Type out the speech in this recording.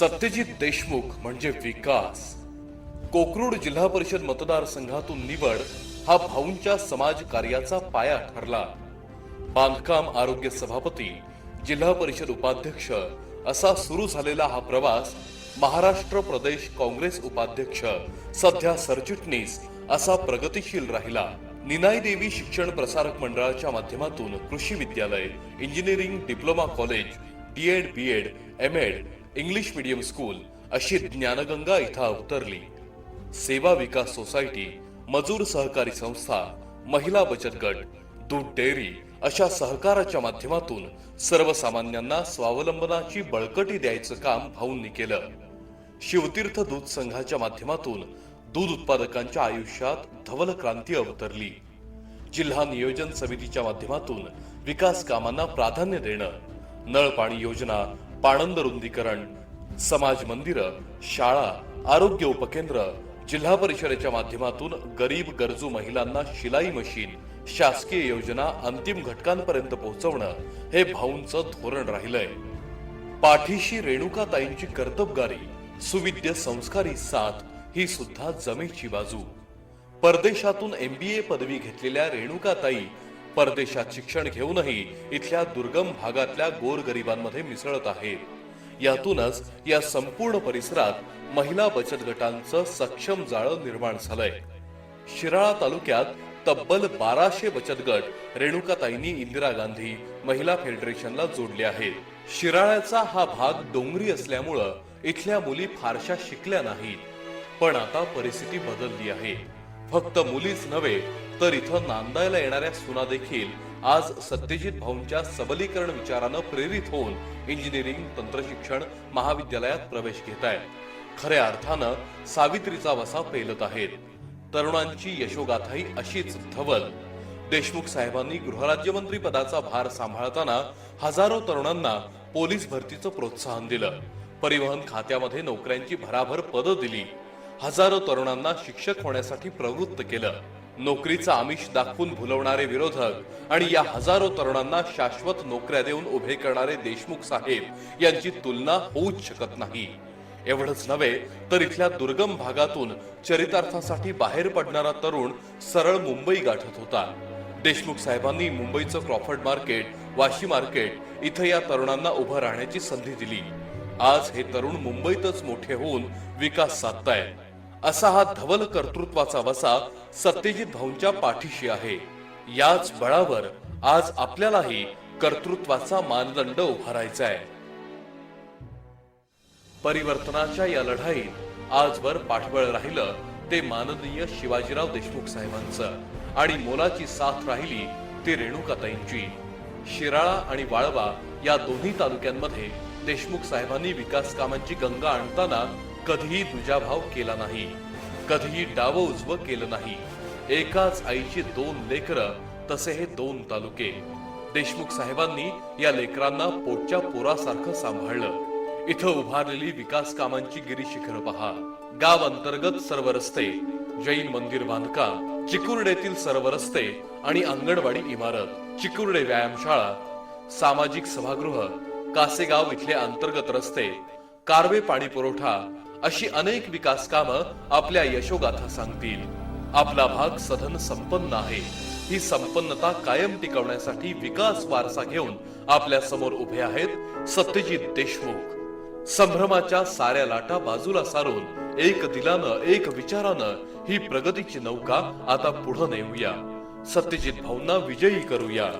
सत्यजित देशमुख म्हणजे विकास. कोकरूड जिल्हा परिषद मतदारसंघातून निवड हा भाऊंच्या समाज कार्याचा पाया ठरला. बांधकाम आरोग्य सभापती जिल्हा परिषद उपाध्यक्ष असा सुरू झालेला हा प्रवास महाराष्ट्र प्रदेश काँग्रेस उपाध्यक्ष सध्या सरचिटणीस असा प्रगतिशील राहिला. निनाई देवी शिक्षण प्रसारक मंडळाच्या माध्यमातून कृषी विद्यालय engineering diploma college DEd BEd M Ed English medium school अशी ज्ञानगंगा इथं अवतरली सेवा विकास सोसायटी मजूर सहकारी संस्था महिला बचत गट दूध डेअरी अशा सहकाराच्या माध्यमातून सर्वसामान्यांना स्वावलंबनाची बळकटी द्यायचं काम भाऊंनी केलं. शिवतीर्थ दूध संघाच्या माध्यमातून दूध उत्पादकांच्या आयुष्यात धवल क्रांती अवतरली. जिल्हा नियोजन समितीच्या माध्यमातून विकास कामांना प्राधान्य देणं नळ पाणी योजना पाणंद रुंदीकरण समाज मंदिर शाळा आरोग्य उपकेंद्र जिल्हा परिषदेच्या माध्यमातून गरीब गरजू महिलांना शिलाई मशीन शासकीय योजना अंतिम घटकांपर्यंत पोहोचवणं हे भाऊंचं धोरण राहिलंय. पाठीशी रेणुकाताईंची कर्तबगारी सुविद्य संस्कारी साथ ही सुद्धा जमेची बाजू. परदेशातून एमबीए पदवी घेतलेल्या रेणुकाताई परदेशात शिक्षण घेऊनही इथल्या दुर्गम भागातल्या गोरगरिबांमध्ये मिसळत आहेत. यातूनच या संपूर्ण परिसरात महिला बचत गटांचं सक्षम जाळं निर्माण झालंय. शिराळा तालुक्यात तब्बल बाराशे बचत गट रेणुकाताईंनी इंदिरा गांधी महिला फेडरेशनला जोडले आहेत. शिराळ्याचा हा भाग डोंगरी असल्यामुळं इथल्या मुली फारशा शिकल्या नाहीत. पण आता परिस्थिती बदलली आहे. फक्त मुलीच नव्हे तर इथं नांदायला येणाऱ्या सुना देखील आज सत्यजित भाऊंच्या सबलीकरण विचारानं प्रेरित होऊन इंजिनिअरिंग तंत्रशिक्षण महाविद्यालयात प्रवेश घेत आहेत. खऱ्या अर्थानं सावित्रीचा वसा पेलत आहेत. तरुणांची यशोगाथाही अशीच धवल. देशमुख साहेबांनी गृहराज्यमंत्री पदाचा भार सांभाळताना हजारो तरुणांना पोलीस भरतीचं प्रोत्साहन दिलं. परिवहन खात्यामध्ये नोकऱ्यांची भराभर पदं दिली. हजारो तरुणांना शिक्षक होण्यासाठी प्रवृत्त केलं. नोकरीचा आमिष दाखवून भुलवणारे विरोधक आणि या हजारो तरुणांना शाश्वत नोकऱ्या देऊन उभे करणारे देशमुख साहेब यांची तुलना होऊच शकत नाही. एवढंच नव्हे तर इथल्या दुर्गम भागातून चरितार्थासाठी बाहेर पडणारा तरुण सरळ मुंबई गाठत होता. देशमुख साहेबांनी मुंबईचं क्रॉफर्ड मार्केट वाशी मार्केट इथं या तरुणांना उभं राहण्याची संधी दिली. आज हे तरुण मुंबईतच मोठे होऊन विकास साधतायत. असा हा धवल कर्तृत्वाचा वसा सत्यजित भाऊंच्या पाठीशी आहे. याच बळावर आज आपल्यालाही कर्तृत्वाचा मानदंड उभारायचा आहे परिवर्तनाच्या या लढाईत आजवर पाठबळ राहिलं ते माननीय शिवाजीराव देशमुख साहेबांचं आणि मोलाची साथ राहिली ती रेणुकाताईंची. शिराळा आणि वाळवा या दोन्ही तालुक्यांमध्ये देशमुख साहेबांनी विकास कामांची गंगा आणताना कधीही दुजाभाव केला नाही कधीही डाव उजवं केलं नाही. एकाच आईची दोन लेकरं तसे हे दोन तालुके. देशमुख साहेबांनी या लेकरांना पोटच्या पोरासारखं सांभाळलं. इथं उभारलेली विकास कामांची गिरीशिखर पहा. गाव अंतर्गत सर्व रस्ते जैन मंदिर बांधकाम चिकुर्डेतील सर्व रस्ते आणि अंगणवाडी इमारत चिकुर्डे व्यायामशाळा सामाजिक सभागृह कासेगाव इथले अंतर्गत रस्ते कारवे पाणी पुरवठा अशी अनेक विकास कामं आपल्या यशोगाथा सांगतील. आपला भाग सधन संपन्न आहे. ही संपन्नता कायम टिकवण्यासाठी विकास वारसा घेऊन आपल्यासमोर उभे आहेत सत्यजित देशमुख. संभ्रमाच्या साऱ्या लाटा बाजूला सारून एक दिलानं एक विचारानं ही प्रगतीची नौका आता पुढे नेऊया. सत्यजित भाऊंना विजयी करूया.